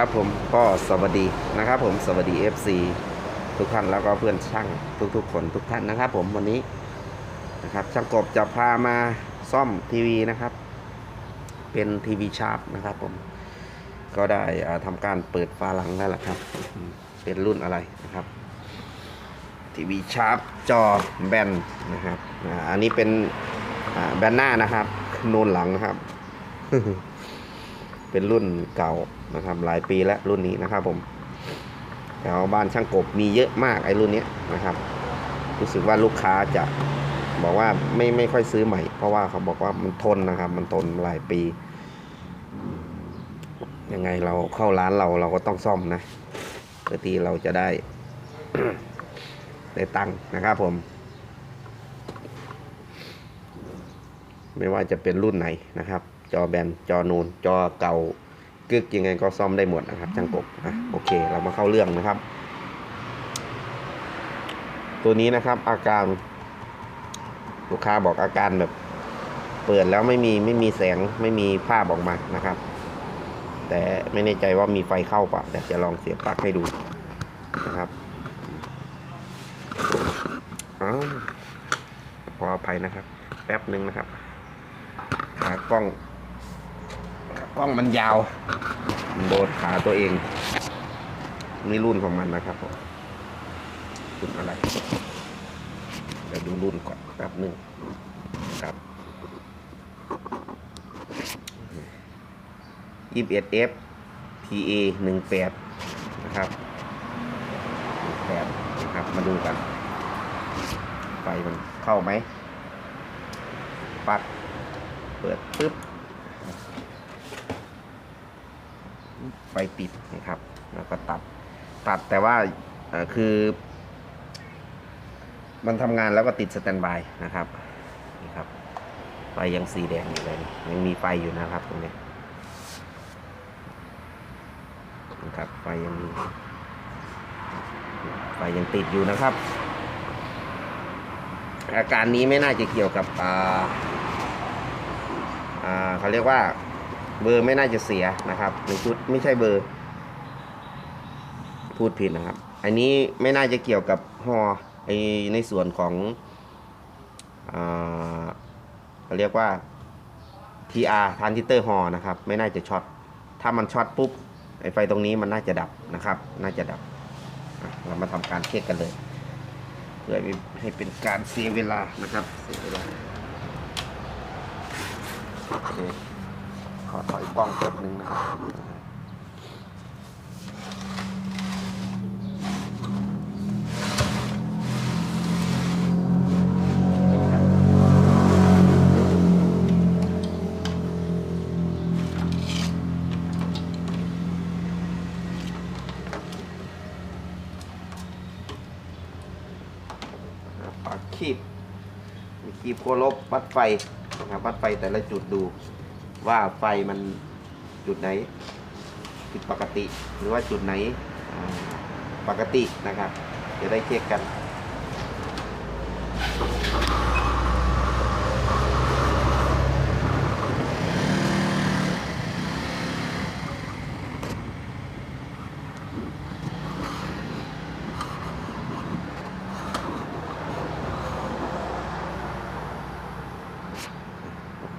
ครับผมก็สวัสดีนะครับผมสวัสดี FC ทุกท่านแล้วก็เพื่อนช่างทุกๆคนทุกท่านนะครับ ผมวันนี้นะครับช่างกบจะพามาซ่อมทีวีนะครับ เป็นทีวีชาร์ปนะครับ ผมก็ได้อ่าทำการเปิดฝาหลังแล้วล่ะครับ เป็นรุ่นอะไรนะครับทีวีชาร์ปจอแบนนะครับอันนี้เป็นแบนหน้านะครับนูนหลังนะครับ เป็นรุ่นเก่านะครับหลายปีแล้วรุ่นนี้นะครับผมแถวบ้านช่างกบมีเยอะมากไอ้รุ่นนี้นะครับ รู้สึกว่าลูกค้าจะบอกว่าไม่ไม่ค่อยซื้อใหม่ เพราะว่าเขาบอกว่ามันทนนะครับ มันทนหลายปี ยังไงเราเข้าร้านเราเราก็ต้องซ่อมนะเพื่อที่เราจะได้ได้ตังค์นะครับผมไม่ว่าจะเป็นรุ่นไหนนะครับ จอแบนจอนูนจอเก่ากึกยังไงก็ซ่อมได้หมดนะครับช่างกบอะโอเค เรามาเข้าเรื่องนะครับ ตัวนี้นะครับอาการ ลูกค้าบอกอาการแบบ เปิดแล้วไม่มีไม่มีแสงไม่มีภาพออกมานะครับ แต่ไม่แน่ใจว่ามีไฟเข้าปะแต่จะลองเสียบปลั๊กให้ดูนะครับอาขออภัยนะครับ แป๊บหนึ่งนะครับขากล้อง กล้องมันยาวมันโดนขาตัวเอง นี่รุ่นของมันนะครับผมรุ่นอะไรเดี๋ยวดูรุ่นก่อนแป๊บหนึ่งครับ 21F PA 18นะครับ18นะครับ มาดูกัน ไฟมันเข้าไหม ปัด เปิดปึ๊บ ไฟติดนะครับ แล้วก็ตัดตัดแต่ว่าคือ มันทำงานแล้วก็ติดสแตนบายนะครับนี่ครับไฟยังสีแดงอยู่เลยยังมีไฟอยู่นะครับตรงนี้นะครับไฟยังไฟยังติดอยู่นะครับ อาการนี้ไม่น่าจะเกี่ยวกับอ่าอ่าเขาเรียกว่า เบอร์ไม่น่าจะเสียนะครับหรือพูดไม่ใช่เบอร์ พูดผิดนะครับ อันนี้ไม่น่าจะเกี่ยวกับฮอไอในส่วนของเขาเรียกว่า TR ทานทิเตอร์ฮอนะครับ ไม่น่าจะช็อต ถ้ามันช็อตปุ๊บไอไฟตรงนี้มันน่าจะดับนะครับ น่าจะดับ เรามาทำการเช็คกันเลยเพื่อให้เป็นการเสียเวลานะครับเสียเวลาโอเค ขอถอยกล้องแป๊บนึงนะครับปากคีบมีคีบโคลบวัดไฟนะครับวัดไฟแต่ละจุดดู ว่าไฟมันจุดไหนผิดปกติหรือว่าจุดไหนปกตินะครับ จะได้เช็คกัน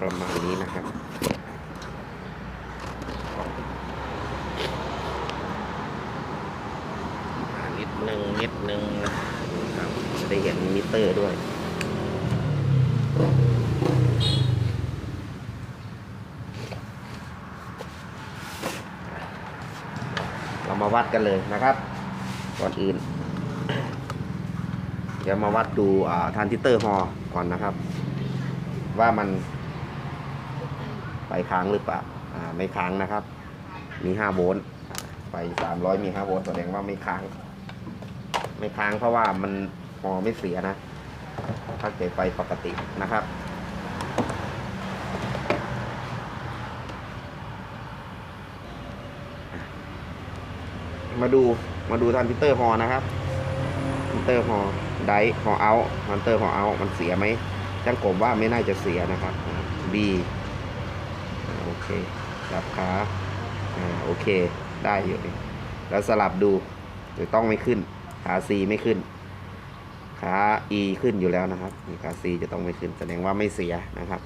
ประมาณนี้นะครับ นิดนึงนิดนึงนะครับจะได้ เห็นมิเตอร์ด้วย เรามาวัดกันเลยนะครับ ก่อนอื่น เดี๋ยวมาวัดดูทานซิเตอร์ฮอก่อนนะครับ ว่ามัน ไปค้างหรือเปล่าไม่ค้างนะครับ มี5โวลต์ไฟ300มี5โวลต์แสดงว่าไม่ค้าง ไม่ค้างเพราะว่ามันหอไม่เสียนะ ถ้าเกิดไฟปกตินะครับ มาดูมาดูทรานซิเตอร์ฮอนะครับทรานซิเตอร์ฮอไดฮอเอาทรานซิเตอร์ฮอเอามันเสียไหมช่างกบว่าไม่น่าจะเสียนะครับ B อ่าโอเครับขาอ่าโอเค ได้อยู่แล้วสลับดูจะต้องไม่ขึ้นขา C ไม่ขึ้น ขา E ขึ้นอยู่แล้วนะครับนี่ขา C จะต้องไม่ขึ้นแสดงว่าไม่เสียนะครับ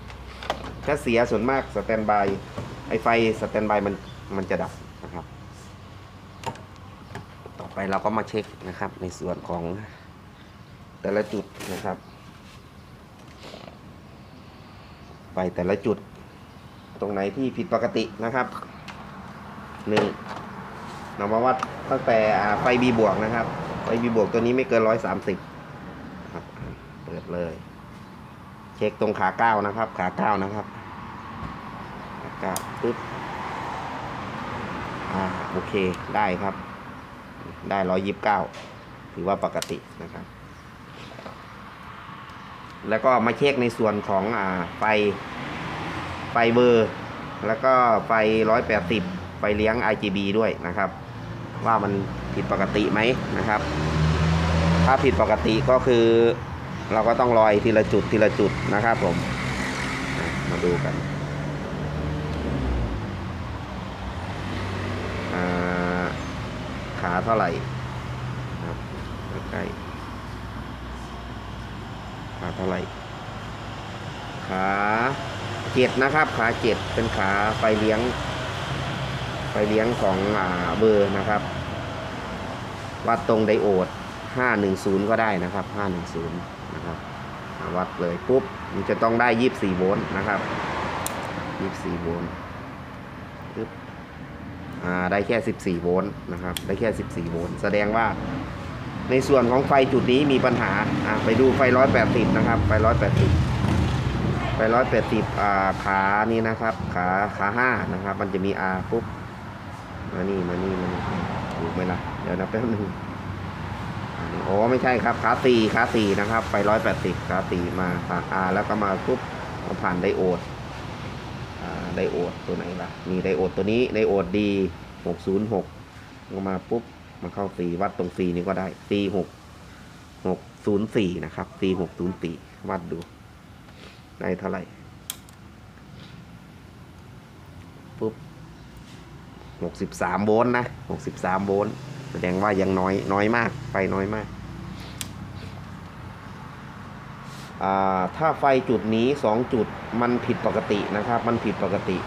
ถ้าเสียส่วนมากสแตนบายไอไฟสแตนบายมันมันจะดับนะครับ ต่อไปเราก็มาเช็คนะครับ ในส่วนของแต่ละจุดนะครับไฟแต่ละจุดตรงไหนที่ผิดปกตินะครับหนึ่งเรามาวัดตั้งแต่ไฟบีบวกนะครับ ไฟบีบวกตัวนี้ไม่เกินร้อยสามสิบ เลย เช็คตรงขาเก้านะครับ ขาเก้านะครับขาเก้าปึ๊บอ่าโอเคได้ครับ ได้ร้อยยิบเก้าถือว่าปกตินะครับ แล้วก็มาเช็คในส่วนของอ่าไฟไฟเบอร์ แล้วก็ไฟร้อยแปดสิบไฟเลี้ยง RGB ด้วยนะครับ ว่ามันผิดปกติไหมนะครับ ถ้าผิดปกติก็คือ เราก็ต้องลอยทีละจุดทีละจุดนะครับผมมาดูกันขาเท่าไหร่ครับใกล้ขาเท่าไหร่ ขาเจ็ดนะครับ ขาเจ็ดเป็นขาไฟเลี้ยง ไฟเลี้ยงของอเบอร์นะครับ วัดตรงไดโอด 510 ก็ได้นะครับ 510 นะครับวัดเลยปุ๊บมันจะต้องได้ 24 โวลต์นะครับ 24 โวลต์ปึ๊บอ่าได้แค่ 14 โวลต์นะครับ ได้แค่ 14 โวลต์แสดงว่าในส่วนของไฟจุดนี้มีปัญหาอ่าไปดูไฟ 180 นะครับ ไฟ 180 ไฟ 180อ่าขานี้นะครับ ขาขาห้านะครับ มันจะมี R ปุ๊บมานี่มานี่มานี่ถูกไหมล่ะ เดี๋ยวนะแป๊บนึง โอ้ไม่ใช่ครับขาสี่ขาสี่นะครับ ไปร้อยแปดสิบขาสี่มาผ่านอาแล้วก็มาปุ๊บมาผ่านไดโอดอ่าไดโอดตัวไหนล่ะมีไดโอดตัวนี้ไดโอดดีหกศูนย์หกมาปุ๊บมาเข้าสี่วัดตรงสี่นี้ก็ได้สี่หกหกศูนย์สี่นะครับสี่หกศูนย์สี่วัดดูได้เท่าไหร่ปุ๊บหกสิบสามโวลต์นะหกสิบสามโวลต์ แสดงว่ายังน้อยน้อยมาก ไฟน้อยมากาถ้าไฟจุดนี้สองจุดมันผิดปกตินะครับ มันผิดปกติ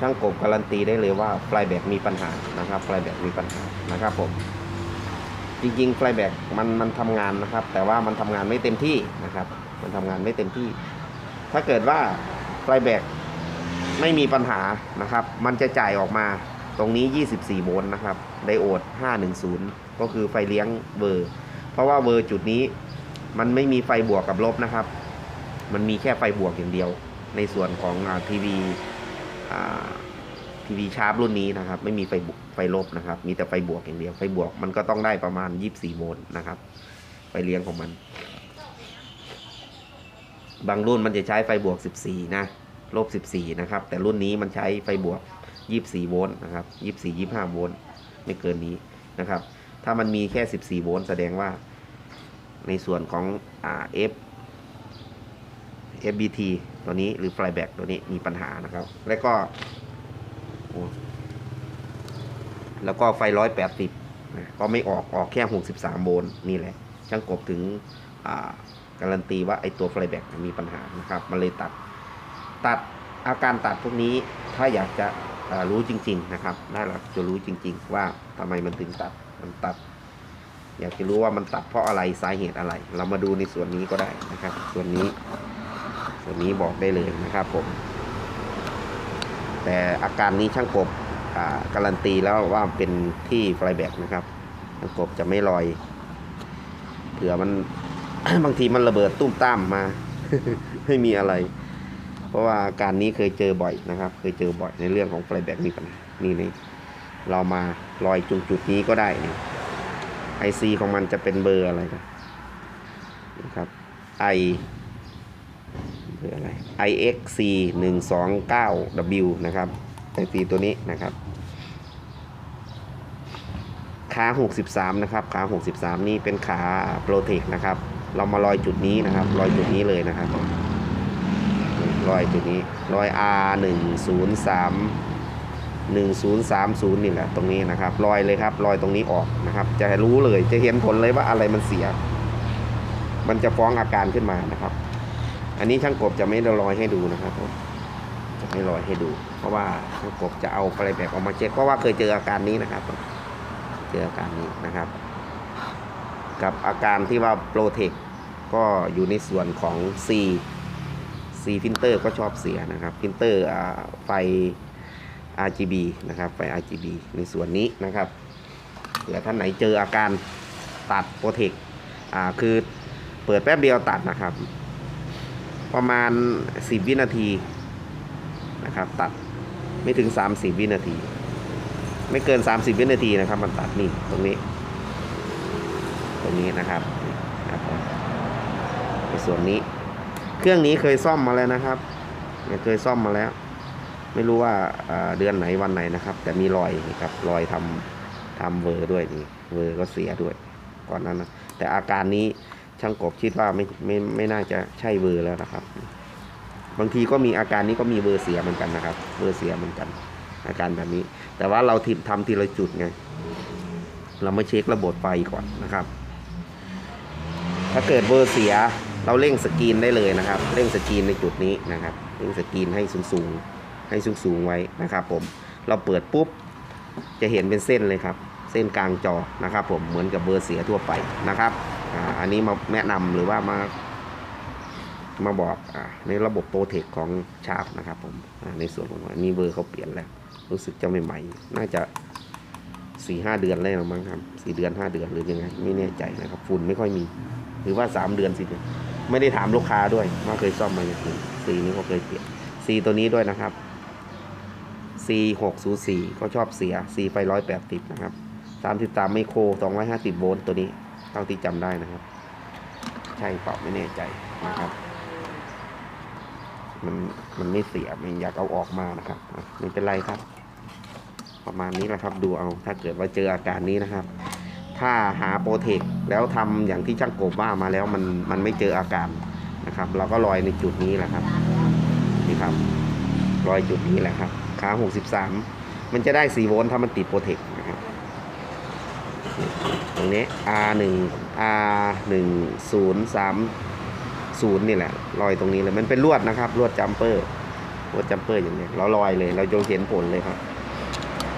ช่างกบการันตีได้เลยว่าไฟแบกมีปัญหานะครับไฟแบกมีปัญหานะครับผมจริงๆไฟแบกมันมันทำงานนะครับ แต่ว่ามันทำงานไม่เต็มที่นะครับ มันทำงานไม่เต็มที่ ถ้าเกิดว่าไฟแบกไม่มีปัญหานะครับ มันจะจ่ายออกมา ตรงนี้ 24 โวลต์นะครับ ไดโอด 510 ก็คือไฟเลี้ยงเบอร์ เพราะว่าเบอร์จุดนี้มันไม่มีไฟบวกกับลบนะครับ มันมีแค่ไฟบวกอย่างเดียว ในส่วนของทีวีทีวีชาร์ปรุ่นนี้นะครับ ไม่มีไฟบวกไฟลบนะครับ มีแต่ไฟบวกอย่างเดียว ไฟบวกมันก็ต้องได้ประมาณ 24 โวลต์นะครับ ไฟเลี้ยงของมัน บางรุ่นมันจะใช้ไฟบวก 14 นะ ลบ 14 นะครับ แต่รุ่นนี้มันใช้ไฟบวก 24 โวลต์นะครับ 24 25 โวลต์ไม่เกินนี้นะครับ ถ้ามันมีแค่ 14 โวลต์แสดงว่า ในส่วนของอ่า F FBT ตัวนี้หรือ Flyback ตัวนี้มีปัญหานะครับ แล้วก็แล้วก็ไฟ 180นะก็ไม่ออกออกแค่ 63 โวลต์นี่แหละ ช่างกบถึงอ่าการันตีว่าไอตัว Flyback มีปัญหานะครับ มันเลยตัด ตัดอาการตัดพวกนี้ถ้าอยากจะ รู้จริง ๆ นะครับน่าจะรู้จริง ๆ ว่าทำไมมันถึงตัดมันตัด อยากจะรู้ว่ามันตัดเพราะอะไรสาเหตุอะไร เรามาดูในส่วนนี้ก็ได้นะครับ ส่วนนี้ ส่วนนี้บอกได้เลยนะครับผม แต่อาการนี้ช่างกบอ่าการันตีแล้วว่าเป็นที่ไฟแบกนะครับช่างกบจะไม่ลอยเผื่อมันบางทีมันระเบิดตุ้มต้ามมา ไม่มีอะไร เพราะว่าการนี้เคยเจอบ่อยนะครับ เคยเจอบ่อยในเรื่องของไฟแบกมีปัญหานี่นี่เรามาลอยจุดจุดนี้ก็ได้นี่ไอซีของมันจะเป็นเบอร์อะไรนะนะครับไอเบอร์อะไร IXC 1 2 9 W นะครับไอซีตัวนี้นะครับขา63 นะครับ ขา 63 นี่เป็นขาโปรเทคนะครับ เรามาลอยจุดนี้นะครับ ลอยจุดนี้เลยนะครับ รอยจุดนี้รอย R 1 0 3 1030 นี่แหละตรงนี้นะครับรอยเลยครับรอยตรงนี้ออกนะครับ จะรู้เลยจะเห็นผลเลยว่าอะไรมันเสีย มันจะฟ้องอาการขึ้นมานะครับ อันนี้ช่างกบจะไม่ได้รอยให้ดูนะครับจะไม่รอยให้ดู เพราะว่าช่างกบจะเอาอะไรแบบออกมาเช็คเพราะว่าเคยเจออาการนี้นะครับ เจออาการนี้นะครับ กับอาการที่ว่าโปรเทคก็อยู่ในส่วนของ C C ฟิลเตอร์ก็ชอบเสียนะครับฟิลเตอร์ไฟ RGB นะครับไฟ RGB ในส่วนนี้นะครับเผื่อท่านไหนเจออาการตัดโปรเทคอ่าคือเปิดแป๊บเดียวตัดนะครับ ประมาณ 10 วินาทีนะครับ ตัดไม่ถึง 30 วินาที ไม่เกิน 30 วินาทีนะครับ มันตัดนี่ตรงนี้ ตรงนี้นะครับในส่วนนี้ เครื่องนี้เคยซ่อมมาแล้วนะครับเนี่ยเคยซ่อมมาแล้ว ไม่รู้ว่าเดือนไหนวันไหนนะครับ แต่มีรอยครับรอยทำทำเวอร์ด้วยนี่เวอร์ก็เสียด้วยก่อนนั้นนะแต่อาการนี้ช่างกบคิดว่าไม่ไม่ไม่น่าจะใช่เวอร์แล้วนะครับ บางทีก็มีอาการนี้ก็มีเวอร์เสียเหมือนกันนะครับเวอร์เสียเหมือนกัน อาการแบบนี้ แต่ว่าเราทิทำทีละจุดไงเรามาเช็คระบบไฟก่อนนะครับ ถ้าเกิดเวอร์เสีย เราเร่งสกรีนได้เลยนะครับ เร่งสกรีนในจุดนี้นะครับ เร่งสกรีนให้สูงสูงๆให้สูงสูงๆไว้นะครับ ผม เราเปิดปุ๊บจะเห็นเป็นเส้นเลยครับ เส้นกลางจอนะครับ ผมเหมือนกับเบอร์เสียทั่วไปนะครับอ่าอันนี้มาแนะนำหรือว่ามา มาบอกอาในระบบโปรเทคของชาร์ปนะครับ ผมอ่าในส่วนของอันนี้เบอร์เขาเปลี่ยนแล้ว รู้สึกจะใหม่ๆน่าจะสี่ห้าเดือนเลยหรือมั้งครับสี่เดือนห้าเดือนหรือยังไงไม่แน่ใจนะครับ ฝุ่นไม่ค่อยมี หรือว่าสามเดือนสี่เดือน ไม่ได้ถามลูกค้าด้วยว่าเคยซ่อมมาอย่างไรสีนี้ก็เคยเปลี่ยนสีตัวนี้ด้วยนะครับ C หกศูนย์สี่ก็ชอบเสีย C ไฟร้อยแปดสิบนะครับสามสิบสามไมโครสองร้อยห้าสิบโวลต์ตัวนี้เท่าที่จำได้นะครับ ใช่เปล่าไม่แน่ใจนะครับ มันมันไม่เสียไม่อยากเอาออกมานะครับไม่เป็นไรครับ ประมาณนี้แหละครับดูเอาถ้าเกิดว่าเจออาการนี้นะครับ ถ้าหาโปรเทคแล้วทำอย่างที่ช่างโกบว่ามาแล้วมันมันไม่เจออาการนะครับ เราก็ลอยในจุดนี้แหละครับนี่ครับรอยจุดนี้แหละครับขา63 มันจะได้ 4 โวลต์ถ้ามันติดโปรเทคนะครับตรงนี้ R 1 R 1 0 3 0 นี่แหละรอยตรงนี้เลยมันเป็นลวดนะครับลวดจัมเปอร์ลวดจัมเปอร์อย่างนี้เราลอยเลย เราจะเห็นผลเลยครับ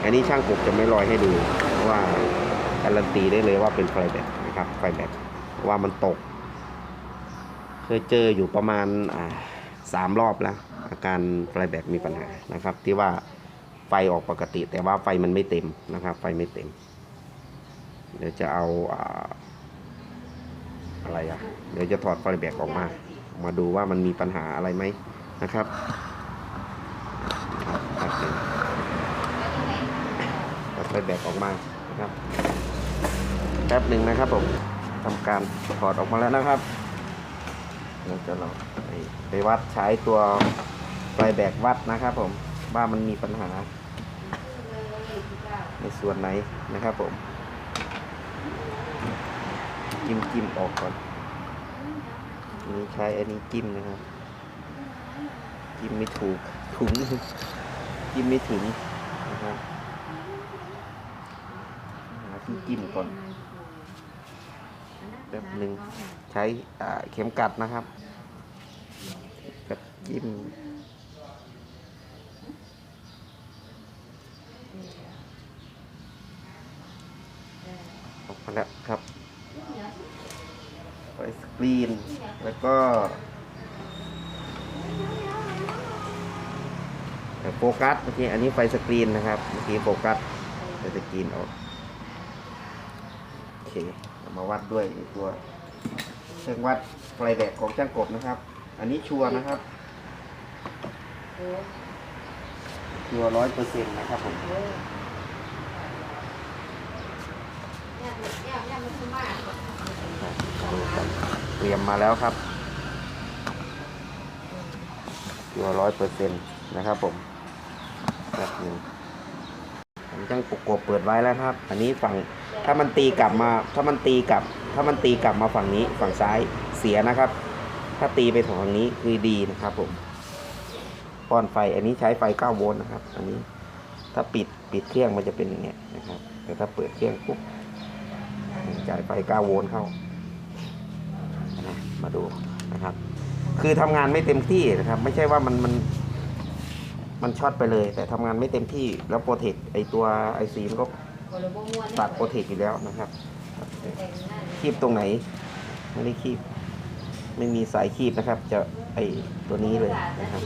อันนี้ช่างกบจะไม่ลอยให้ดูเพราะว่า การันตีได้เลยว่าเป็นไฟแบตนะครับไฟแบตว่ามันตก เคยเจออยู่ประมาณสามรอบแล้ว อาการไฟแบตมีปัญหานะครับ ที่ว่าไฟออกปกติ แต่ว่าไฟมันไม่เต็มนะครับ ไฟไม่เต็ม เดี๋ยวจะเอาอะไรอะเดี๋ยวจะถอดไฟแบตออกมา มาดูว่ามันมีปัญหาอะไรไหมนะครับถอดไฟแบตออกมานะครับ ป๊บหนึ่งนะครับผมทำการถอดออกมาแล้วนะครับเราจะเราไปไปวัดใช้ตัวไฟแบตวัดนะครับผมว่ามันมีปัญหา ในส่วนไหนนะครับผมจิ้มจิ้มออกก่อนอันนี้ใช้อันนี้จิ้มนะครับ จิ้มไม่ถูกถุงจิ้มไม่ถึงนะครับหาที่จิ้มก่อน แป๊บหนึ่งใช้อ่าเข็มกัดนะครับกัดจิ้มออกมาแล้วครับไฟสกรีน แล้วก็โฟกัสเมื่อกี้อันนี้ไฟสกรีนนะครับ เมื่อกี้โฟกัสไฟสกรีนออกโอเคเอา มาวัดด้วยไอ้ตัวเครื่องวัดไฟแบกของช่างกบนะครับ อันนี้ชัวร์นะครับชัวร้อยเปอร์เซ็นต์นะครับผมดูกันเตรียมมาแล้วครับชัวร้อยเปอร์เซ็นต์นะครับผมแบบหนึ ช่างกบเปิดไว้แล้วครับ อันนี้ฝั่งถ้ามันตีกลับมา ถ้ามันตีกลับ ถ้ามันตีกลับมาฝั่งนี้ฝั่งซ้ายเสียนะครับ ถ้าตีไปฝั่งนี้คือดีนะครับผมป้อนไฟอันนี้ใช้ไฟ 9 โวลต์นะครับ อันนี้ถ้าปิดปิดเครื่องมันจะเป็นอย่างเงี้ยนะครับ แต่ถ้าเปิดเครื่องปุ๊บจ่ายไฟ 9 โวลต์เข้านะมาดูนะครับ คือทำงานไม่เต็มที่นะครับ ไม่ใช่ว่ามันมัน มันช็อตไปเลย แต่ทำงานไม่เต็มที่แล้วโปรเทคไอตัวไอซีมันก็ตัดโปรเทคอยู่แล้วนะครับ คีบตรงไหน ไม่ได้คีบ ไม่มีสายคีบนะครับ จะไอตัวนี้เลยนะครับ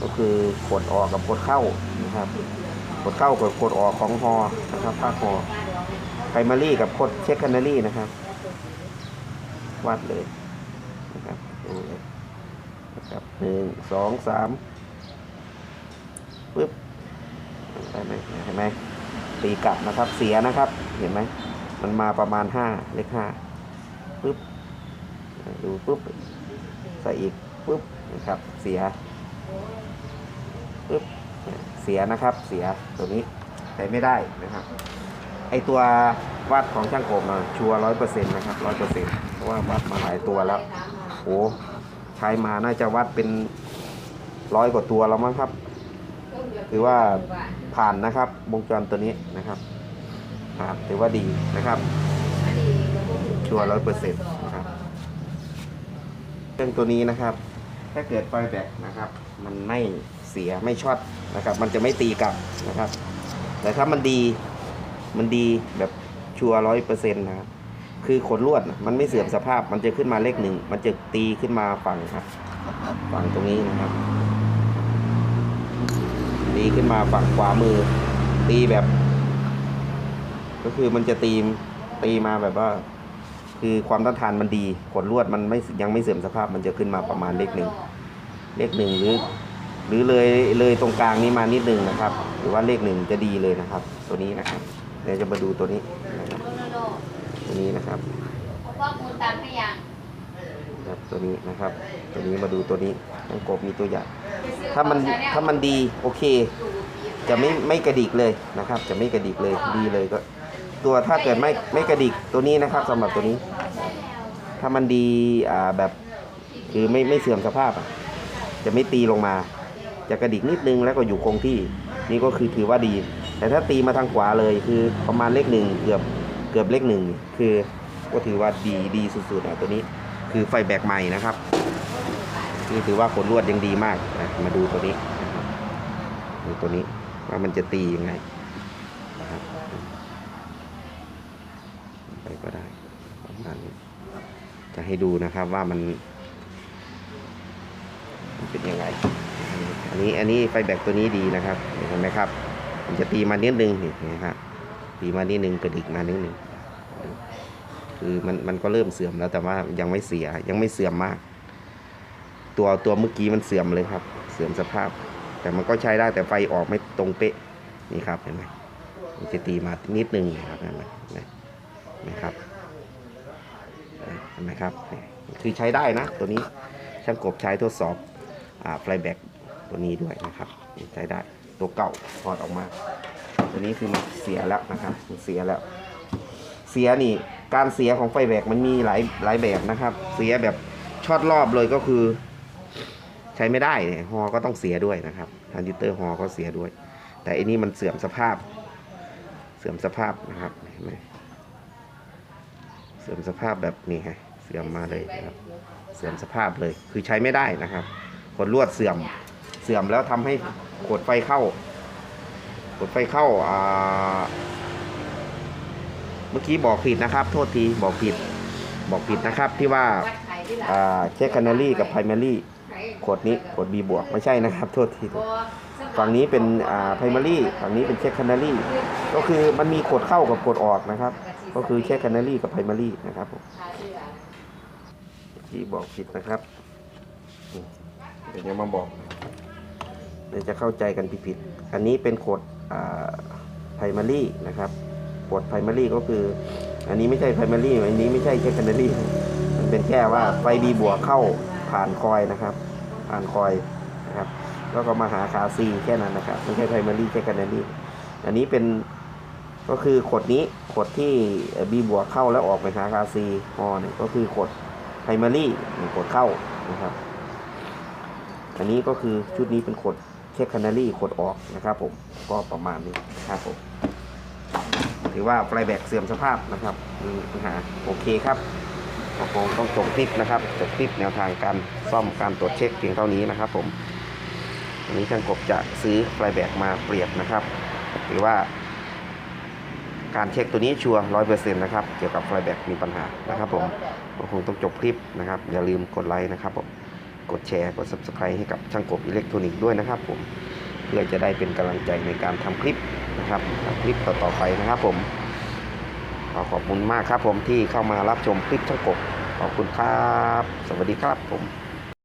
ก็คือกดออกกับกดเข้านะครับ กดเข้ากับกดออกของฮอนะครับภาคฮอไพรมารีกับกดเช็คแคนารีนะครับวัดเลยนะครับดูเลยนะครับหนึ่งสองสาม ปึ๊บได้ไหมเห็นไหมตีกลับนะครับเสียนะครับ เห็นไหมมันมาประมาณห้าเลขห้าปึ๊บดูปึ๊บใส่อีกปึ๊บนะครับเสียปึ๊บเสียนะครับเสียตัวนี้ใช้ไม่ได้นะครับไอตัววัดของช่างโกบนะชัวร้อยเปอร์เซ็นต์นะครับร้อยเปอร์เซ็นต์เพราะว่าวัดมาหลายตัวแล้วโอ้ใช้มาน่าจะวัดเป็นร้อยกว่าตัวแล้วมั้งครับ ถือว่าผ่านนะครับวงจรตัวนี้นะครับผ่านถือว่าดีนะครับ ชัวร้อยเปอร์เซ็นต์นะครับเครื่องตัวนี้นะครับ ถ้าเกิดไฟแบตนะครับ มันไม่เสียไม่ช็อตนะครับ มันจะไม่ตีกลับนะครับ แต่ถ้ามันดีมันดีแบบชัวร้อยเปอร์เซ็นต์นะครับคือขนลวดน่ะมันไม่เสื่อมสภาพมันจะขึ้นมาเลขหนึ่ง มันจะตีขึ้นมาฝั่งครับ ฝั่งตรงนี้นะครับ ตีขึ้นมาฝั่งขวามือ ตีแบบ ก็คือมันจะตีตีมาแบบว่า คือความต้านทานมันดีขนลวดมันไม่ยังไม่เสื่อมสภาพมันจะขึ้นมาประมาณเลขหนึ่งเลขหนึ่งหรือ หรือเลยเลยตรงกลางนี้มานิดหนึ่งนะครับ หรือว่าเลขหนึ่งจะดีเลยนะครับ ตัวนี้นะครับเดี๋ยวจะมาดูตัวนี้นะครับตัวนี้นะครับว่ามูลตามให้ยัง ครับตัวนี้นะครับ ตัวนี้มาดูตัวนี้ทั้งกบมีตัวอย่าง ถ้ามันถ้ามันดีโอเค จะไม่ไม่กระดิกเลยนะครับ จะไม่กระดิกเลยดีเลยก็ ตัวถ้าเกิดไม่ไม่กระดิกตัวนี้นะครับสำหรับตัวนี้ ถ้ามันดีอ่าแบบคือไม่ไม่เสื่อมสภาพอะจะไม่ตีลงมา จะกระดิกนิดนึงแล้วก็อยู่คงที่นี่ก็คือถือว่าดี แต่ถ้าตีมาทางขวาเลยคือประมาณเลขหนึ่งเกือบเกือบเลขหนึ่งคือก็ถือว่าดีดีสุดๆอะตัวนี้ คือไฟแบกใหม่นะครับนี่ถือว่าขนลวดยังดีมากอะมาดูตัวนี้นะครับดูตัวนี้ว่ามันจะตียังไงนะครับไปก็ได้ประมาณนี้จะให้ดูนะครับว่ามันมันเป็นยังไง อันนี้อันนี้ไฟแบกตัวนี้ดีนะครับเห็นไหมครับ มันจะตีมานิดนึงนี่นะครับตีมานิดนึงกระดิกมานิดนึง คือมันมันก็เริ่มเสื่อมแล้วแต่ว่ายังไม่เสียยังไม่เสื่อมมาก ตัวตัวเมื่อกี้มันเสื่อมเลยครับ เสื่อมสภาพ แต่มันก็ใช้ได้แต่ไฟออกไม่ตรงเป๊ะนี่ครับเห็นไหมมันจะตีมานิดนึงนะครับเห็นไหมเห็นไหมครับเห็นไหมครับคือใช้ได้นะ ตัวนี้ช่างกบใช้ทดสอบอ่าไฟแบ็กตัวนี้ด้วยนะครับใช้ได้ตัวเก่าถอดออกมา ตัวนี้คือมันเสียแล้วนะครับมันเสียแล้ว เสียนี่ การเสียของไฟแบกมันมีหลายหลายแบบนะครับ เสียแบบช็อตรอบเลยก็คือ ใช้ไม่ได้เนี่ยฮอก็ต้องเสียด้วยนะครับทรานซิสเตอร์ฮอก็เสียด้วย แต่อันนี้มันเสื่อมสภาพ เสื่อมสภาพนะครับเห็นไหมเสื่อมสภาพแบบนี้ไงเสื่อมมาเลยนะครับ เสื่อมสภาพเลยคือใช้ไม่ได้นะครับขนลวดเสื่อมเสื่อมแล้วทำให้กดไฟเข้ากดไฟเข้าอ่า มื่อกี้บอกผิดนะครับโทษทีบอกผิดบอกผิดนะครับที่ว่าเช็คแคนารีกับไพรมารีกดนี้กด B บวกไม่ใช่นะครับโทษทีฝั่งนี้เป็นไพรมารี่ฝั่งนี้เป็นเช็คแคนารีก็คือมันมีกดเข้ากับกดออกนะครับ ก็คือเช็คแคนารีกับไพรมารี่นะครับผมที่บอกผิดนะครับเดี๋ยวจะมาบอกเดี๋ยวจะเข้าใจกันผิดๆอันนี้เป็นกดไพรมารี่นะครับ กดไพรมารีก็คือ อันนี้ไม่ใช่ไพรมารีอันนี้ไม่ใช่เช็คแคนารี่มันเป็นแค่ว่าไฟบีบวกเข้าผ่านคอยนะครับ ผ่านคอยนะครับ แล้วก็มาหาขาซีแค่นั้นนะครับไม่ใช่ไพรมารีเช็คแคนารี่อันนี้เป็นก็คือขดนี้ขดที่บีบวกเข้าแล้วออกไปหาคาซีฮอเนี่ยก็คือขดไพรมารีขดเข้านะครับ อันนี้ก็คือชุดนี้เป็นขดเช็คคันารี่ขดออกนะครับผมก็ประมาณนี้นะครับผม ถือว่าไฟแบกเสื่อมสภาพนะครับปัญหาโอเคครับก็คงต้องจบคลิปนะครับจบคลิปแนวทางการซ่อมการตรวจเช็คเพียงเท่านี้นะครับ ผมวันนี้ช่างกบจะซื้อไฟแบกมาเปรียบนะครับหรือว่า การเช็คตัวนี้ชัวร์ร้อยเปอร์เซ็นต์นะครับ เกี่ยวกับไฟแบกมีปัญหานะครับ ผมก็คงต้องจบคลิปนะครับ อย่าลืมกดไลค์นะครับผมกดแชร์กด subscribe ให้กับช่างกบอิเล็กทรอนิกส์ด้วยนะครับ ผมเพื่อจะได้เป็นกำลังใจในการทำคลิป นะครับคลิปต่อๆไปนะครับผมขอขอบคุณมากครับผมที่เข้ามารับชมคลิปช่องกบขอบคุณครับ สวัสดีครับผม